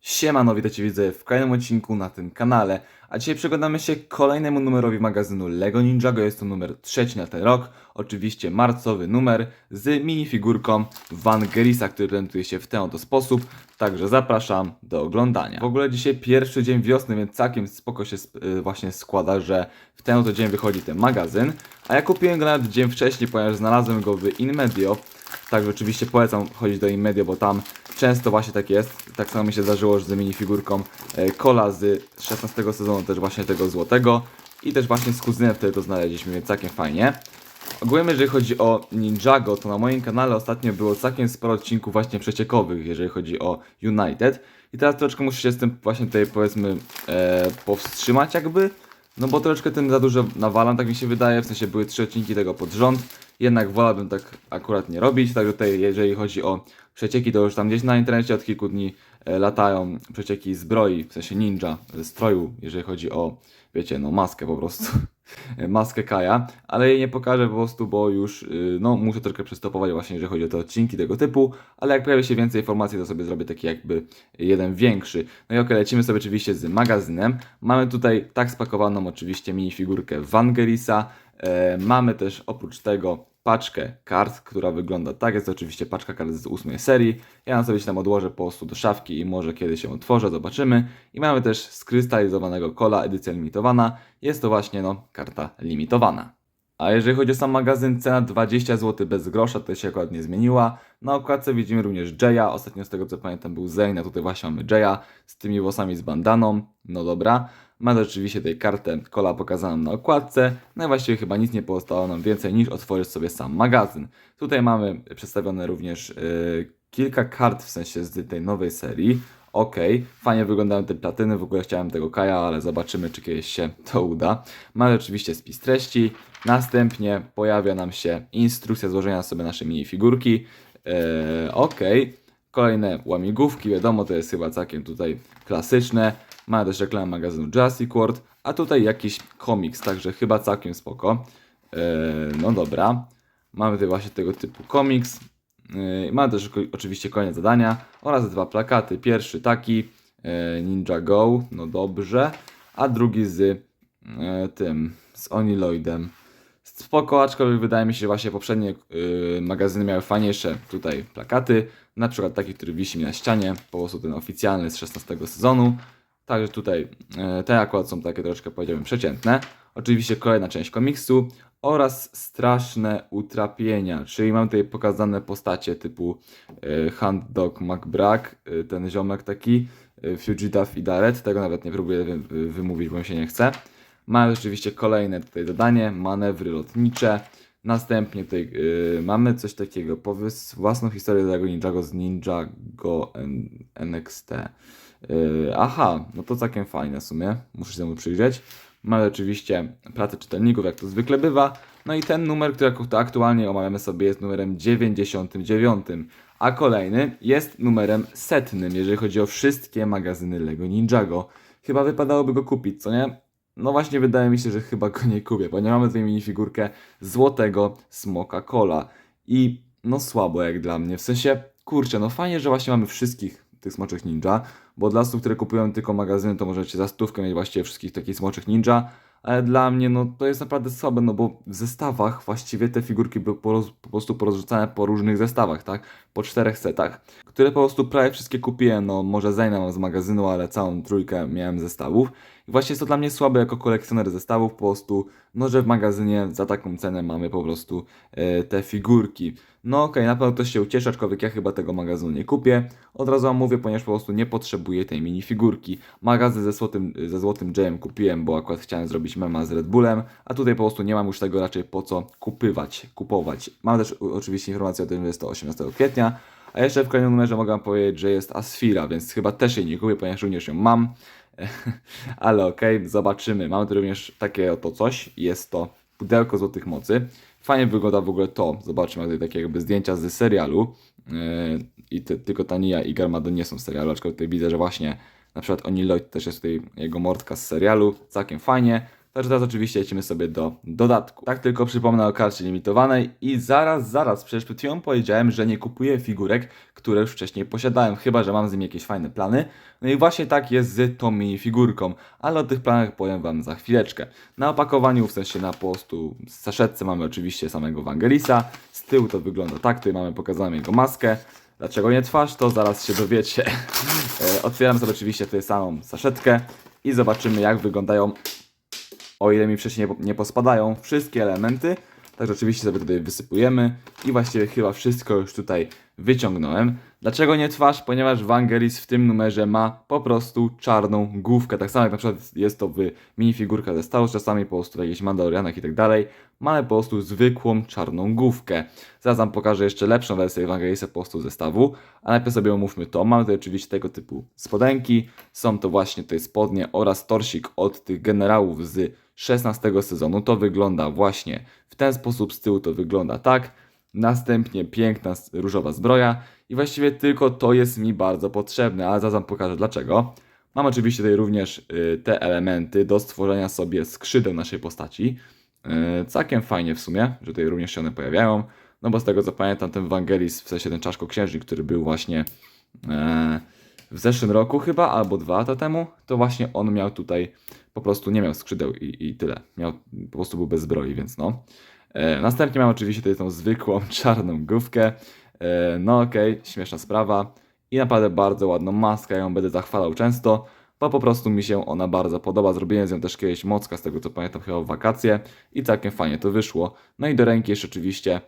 Siemano, witajcie widzę w kolejnym odcinku na tym kanale. A dzisiaj przeglądamy się kolejnemu numerowi magazynu LEGO Ninjago. Jest to numer trzeci na ten rok. Oczywiście marcowy numer z minifigurką Van Gerisa, który prezentuje się w ten oto sposób. Także zapraszam do oglądania. W ogóle dzisiaj pierwszy dzień wiosny, więc całkiem spoko się y, właśnie składa, że w ten oto dzień wychodzi ten magazyn. A ja kupiłem go nawet dzień wcześniej, ponieważ znalazłem go w InMedio. Także oczywiście polecam chodzić do InMedio, bo tam często właśnie tak jest. Tak samo mi się zdarzyło, że z minifigurką e, Kola z 16 sezonu, też właśnie tego złotego. I też właśnie z kuzynem wtedy to znaleźliśmy, więc całkiem fajnie. Ogólnie jeżeli chodzi o Ninjago, to na moim kanale ostatnio było całkiem sporo odcinków właśnie przeciekowych, jeżeli chodzi o United. I teraz troszeczkę muszę się z tym właśnie tutaj powiedzmy e, powstrzymać jakby. No bo troszeczkę tym za dużo nawalam, tak mi się wydaje, w sensie były trzy odcinki tego pod rząd, jednak wolałbym tak akurat nie robić, także tutaj jeżeli chodzi o przecieki, to już tam gdzieś na internecie od kilku dni e, latają przecieki zbroi, w sensie ninja, e, stroju, jeżeli chodzi o, wiecie, no maskę po prostu, e, maskę Kaja, ale jej nie pokażę po prostu, bo już, y, no muszę troszkę przystopować właśnie, jeżeli chodzi o te odcinki tego typu, ale jak pojawi się więcej informacji, to sobie zrobię taki jakby jeden większy. No i okej, lecimy sobie oczywiście z magazynem. Mamy tutaj tak spakowaną oczywiście minifigurkę Van Gerisa. E, mamy też oprócz tego paczkę kart, która wygląda tak. Jest to oczywiście paczka kart z ósmej serii. Ja ją sobie tam odłożę po prostu do szafki i może kiedyś się otworzę, zobaczymy. I mamy też skrystalizowanego kola, edycja limitowana. Jest to właśnie no, karta limitowana. A jeżeli chodzi o sam magazyn, cena 20 zł bez grosza, to się akurat nie zmieniła. Na okładce widzimy również Jaya, ostatnio z tego co pamiętam był Zane, a tutaj właśnie mamy Jaya z tymi włosami z bandaną, no dobra. Mamy oczywiście tej kartę kola pokazaną na okładce, no i właściwie chyba nic nie pozostało nam więcej niż otworzyć sobie sam magazyn. Tutaj mamy przedstawione również yy, kilka kart w sensie z tej nowej serii. Okej, fajnie wyglądają te platyny, w ogóle chciałem tego Kaja, ale zobaczymy czy kiedyś się to uda. Mamy oczywiście spis treści, następnie pojawia nam się instrukcja złożenia sobie naszej minifigurki. Eee, Okej, kolejne łamigłówki, wiadomo, to jest chyba całkiem tutaj klasyczne. Mamy też reklamę magazynu Jurassic World, a tutaj jakiś komiks, także chyba całkiem spoko. Eee, no dobra, mamy tutaj właśnie tego typu komiks. Yy, Mamy też oczywiście kolejne zadania oraz dwa plakaty. Pierwszy taki yy, Ninja Go, no dobrze, a drugi z yy, tym, z Oniloidem. Spoko, aczkolwiek wydaje mi się, że właśnie poprzednie yy, magazyny miały fajniejsze tutaj plakaty, na przykład taki, który wisi mi na ścianie, po prostu ten oficjalny z 16 sezonu. Także tutaj e, te akurat są takie troszkę powiedziałbym przeciętne. Oczywiście kolejna część komiksu oraz straszne utrapienia, czyli mam tutaj pokazane postacie typu e, Hunt Dog McBrack, e, ten ziomek taki, Fugitive i Daret, tego nawet nie próbuję wy, wymówić, bo mi się nie chce. Mamy oczywiście kolejne tutaj zadanie, manewry lotnicze. Następnie tutaj y, mamy coś takiego, powiedz własną historię tego Ninjago z Ninjago NXT. Yy, aha, no to całkiem fajne w sumie, muszę się temu przyjrzeć. Mamy oczywiście pracę czytelników, jak to zwykle bywa. No i ten numer, który aktualnie omawiamy sobie, jest numerem 99, a kolejny jest numerem setnym, jeżeli chodzi o wszystkie magazyny Lego Ninjago. Chyba wypadałoby go kupić, co nie? No właśnie wydaje mi się, że chyba go nie kupię, bo nie mamy tutaj minifigurkę złotego smoka cola. I no słabo jak dla mnie, w sensie, kurczę, no fajnie, że właśnie mamy wszystkich tych smoczych ninja, bo dla osób, które kupują tylko magazyny, to możecie za stówkę mieć właściwie wszystkich takich smoczych ninja, ale dla mnie no to jest naprawdę słabe, no bo w zestawach właściwie te figurki były po, po prostu porozrzucane po różnych zestawach, tak? Po czterech setach, które po prostu prawie wszystkie kupiłem, no może Zayna mam z magazynu, ale całą trójkę miałem zestawów. I właśnie jest to dla mnie słabe jako kolekcjoner zestawów, po prostu, no że w magazynie za taką cenę mamy po prostu e, te figurki. No okej, na pewno ktoś się ucieszy, aczkolwiek ja chyba tego magazynu nie kupię. Od razu wam mówię, ponieważ po prostu nie potrzebuję tej minifigurki. Magazyn ze złotym, ze złotym Jayem kupiłem, bo akurat chciałem zrobić mema z Red Bullem, a tutaj po prostu nie mam już tego raczej po co kupywać, kupować. Mam też oczywiście informację o tym, że jest to 18 kwietnia, a jeszcze w kolejnym numerze mogę powiedzieć, że jest Asfira, więc chyba też jej nie kupię, ponieważ również ją mam. Ale okej, zobaczymy. Mamy tu również takie oto coś. Jest to pudełko złotych mocy. Fajnie wygląda w ogóle to. Zobaczmy tutaj takie jakby zdjęcia z serialu. Yy, I ty, tylko Tania i Garmadon nie są z serialu, aczkolwiek tutaj widzę, że właśnie na przykład Oni Lloyd też jest tutaj jego mordka z serialu. Całkiem fajnie. Także teraz oczywiście lecimy sobie do dodatku. Tak tylko przypomnę o karcie limitowanej i zaraz, zaraz, przecież przed chwilą powiedziałem, że nie kupuję figurek, które już wcześniej posiadałem, chyba, że mam z nimi jakieś fajne plany. No i właśnie tak jest z tą minifigurką, ale o tych planach powiem Wam za chwileczkę. Na opakowaniu, w sensie na po prostu saszetce mamy oczywiście samego Wangelisa, z tyłu to wygląda tak, tutaj mamy pokazaną jego maskę. Dlaczego nie twarz, to zaraz się dowiecie. E, Otwieram sobie oczywiście tutaj samą saszetkę i zobaczymy jak wyglądają o ile mi wcześniej nie, pospadają wszystkie elementy. Także oczywiście sobie tutaj wysypujemy i właściwie chyba wszystko już tutaj wyciągnąłem. Dlaczego nie twarz? Ponieważ Wangelis w tym numerze ma po prostu czarną główkę. Tak samo jak na przykład jest to w minifigurkach ze Star czasami po prostu w jakichś Mandalorianach i tak dalej. Mamy po prostu zwykłą czarną główkę. Zaraz wam pokażę jeszcze lepszą wersję Ewangelisa po prostu zestawu, a najpierw sobie omówmy to. Mamy tutaj oczywiście tego typu spodenki, są to właśnie tutaj spodnie oraz torsik od tych generałów z 16 sezonu. To wygląda właśnie w ten sposób, z tyłu to wygląda tak. Następnie piękna różowa zbroja i właściwie tylko to jest mi bardzo potrzebne, ale zaraz pokażę dlaczego. Mam oczywiście tutaj również y, te elementy do stworzenia sobie skrzydeł naszej postaci. Yy, całkiem fajnie w sumie, że tutaj również się one pojawiają. No bo z tego co pamiętam, ten Wangelis, w sensie ten czaszko-księżnik, który był właśnie e, w zeszłym roku chyba, albo dwa lata temu, to właśnie on miał tutaj, po prostu nie miał skrzydeł i, i tyle. Miał, po prostu był bez zbroi, więc no. E, następnie mam oczywiście tutaj tą zwykłą czarną główkę. E, no okej, śmieszna sprawa. I naprawdę bardzo ładną maskę, ją będę zachwalał często, bo po prostu mi się ona bardzo podoba. Zrobiłem z nią też kiedyś mocka, z tego co pamiętam, chyba w wakacje i całkiem fajnie to wyszło. No i do ręki jeszcze oczywiście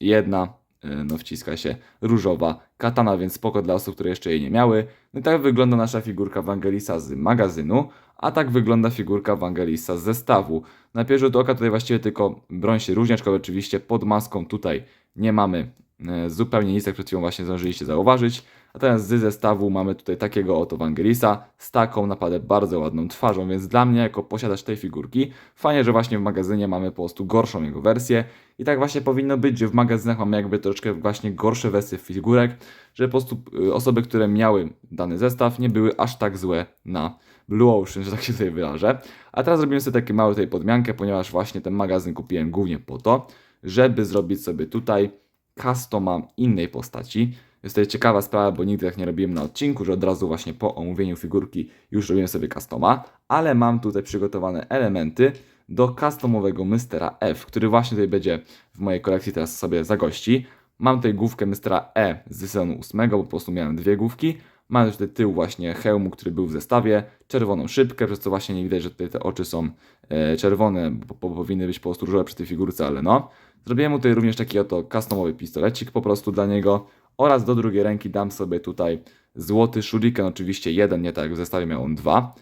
jedna, no wciska się, różowa katana, więc spoko dla osób, które jeszcze jej nie miały. No i tak wygląda nasza figurka Wangelisa z magazynu, a tak wygląda figurka Wangelisa z zestawu. Na pierwszy rzut oka tutaj właściwie tylko broń się różni, oczywiście pod maską tutaj nie mamy e, zupełnie nic, jak przed chwilą właśnie zdążyliście zauważyć. Natomiast z zestawu mamy tutaj takiego oto Wangelisa z taką naprawdę bardzo ładną twarzą, więc dla mnie jako posiadacz tej figurki fajnie, że właśnie w magazynie mamy po prostu gorszą jego wersję i tak właśnie powinno być, że w magazynach mamy jakby troszeczkę właśnie gorsze wersje figurek, że po prostu y, osoby, które miały dany zestaw nie były aż tak złe na Blue Ocean, że tak się tutaj wyrażę. A teraz zrobimy sobie takie małe tutaj podmiankę, ponieważ właśnie ten magazyn kupiłem głównie po to, żeby zrobić sobie tutaj customa innej postaci. Jest to ciekawa sprawa, bo nigdy tak nie robiłem na odcinku, że od razu właśnie po omówieniu figurki już robiłem sobie customa, ale mam tutaj przygotowane elementy do customowego Mystera F, który właśnie tutaj będzie w mojej kolekcji teraz sobie zagości. Mam tutaj główkę Mystera E z sezonu 8, bo po prostu miałem dwie główki. Mam też tutaj tył właśnie hełmu, który był w zestawie, czerwoną szybkę, przez co właśnie nie widać, że tutaj te oczy są e, czerwone, bo, bo powinny być po prostu różowe przy tej figurce, ale no. Zrobiłem mu tutaj również taki oto customowy pistolecik po prostu dla niego oraz do drugiej ręki dam sobie tutaj złoty shuriken, oczywiście jeden, nie tak jak w zestawie miał on dwa.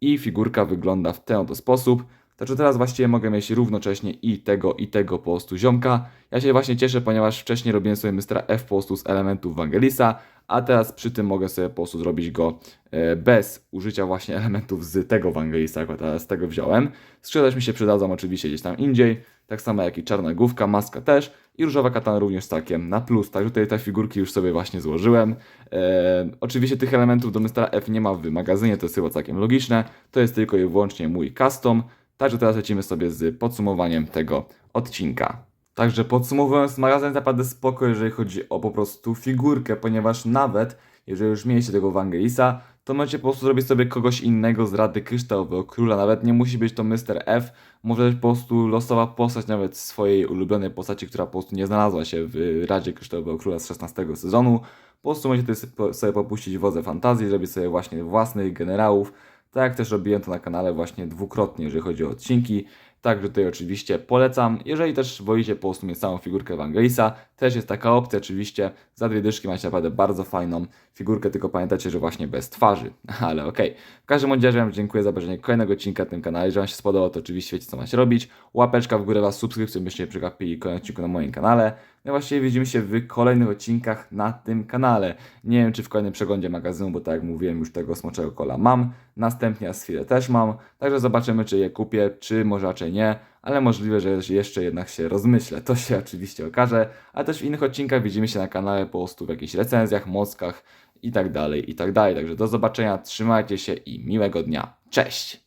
I figurka wygląda w ten oto sposób. Także teraz właściwie mogę mieć równocześnie i tego, i tego po prostu ziomka. Ja się właśnie cieszę, ponieważ wcześniej robiłem sobie Mr. F po prostu z elementów Wangelisa, a teraz przy tym mogę sobie po prostu zrobić go e, bez użycia właśnie elementów z tego Wangelisa, akurat teraz z tego wziąłem. Skrzydła mi się przydadzą oczywiście gdzieś tam indziej, tak samo jak i czarna główka, maska też i różowa katana również całkiem na plus. Także tutaj te figurki już sobie właśnie złożyłem. E, oczywiście tych elementów do Mr. F nie ma w magazynie, to jest chyba całkiem logiczne. To jest tylko i wyłącznie mój custom. Także teraz lecimy sobie z podsumowaniem tego odcinka. Także podsumowując, magazyn jest naprawdę spoko, jeżeli chodzi o po prostu figurkę, ponieważ nawet jeżeli już mieliście tego Wangelisa, to możecie po prostu zrobić sobie kogoś innego z Rady Kryształowego Króla. Nawet nie musi być to Mr. F, może być po prostu losowa postać nawet swojej ulubionej postaci, która po prostu nie znalazła się w Radzie Kryształowego Króla z 16 sezonu. Po prostu możecie sobie popuścić wodze fantazji, zrobić sobie właśnie własnych generałów, tak jak też robiłem to na kanale właśnie dwukrotnie, jeżeli chodzi o odcinki. Także tutaj oczywiście polecam. Jeżeli też wolicie po prostu mieć samą figurkę Evangelisa, też jest taka opcja oczywiście. Za dwie dyszki macie naprawdę bardzo fajną figurkę, tylko pamiętajcie, że właśnie bez twarzy. Ale okej. W każdym razie wam dziękuję za obejrzenie kolejnego odcinka na tym kanale. Jeżeli wam się spodobał, to oczywiście wiecie co macie robić. Łapeczka w górę was, subskrypcję, byście nie przegapili kolejnego odcinku na moim kanale. No właściwie widzimy się w kolejnych odcinkach na tym kanale. Nie wiem, czy w kolejnym przeglądzie magazynu, bo tak jak mówiłem, już tego smoczego kola mam. Następnie Asfirę też mam. Także zobaczymy, czy je kupię, czy może raczej nie. Ale możliwe, że jeszcze jednak się rozmyślę. To się oczywiście okaże. A też w innych odcinkach widzimy się na kanale po prostu w jakichś recenzjach, mockach i tak dalej, i tak dalej. Także do zobaczenia, trzymajcie się i miłego dnia. Cześć!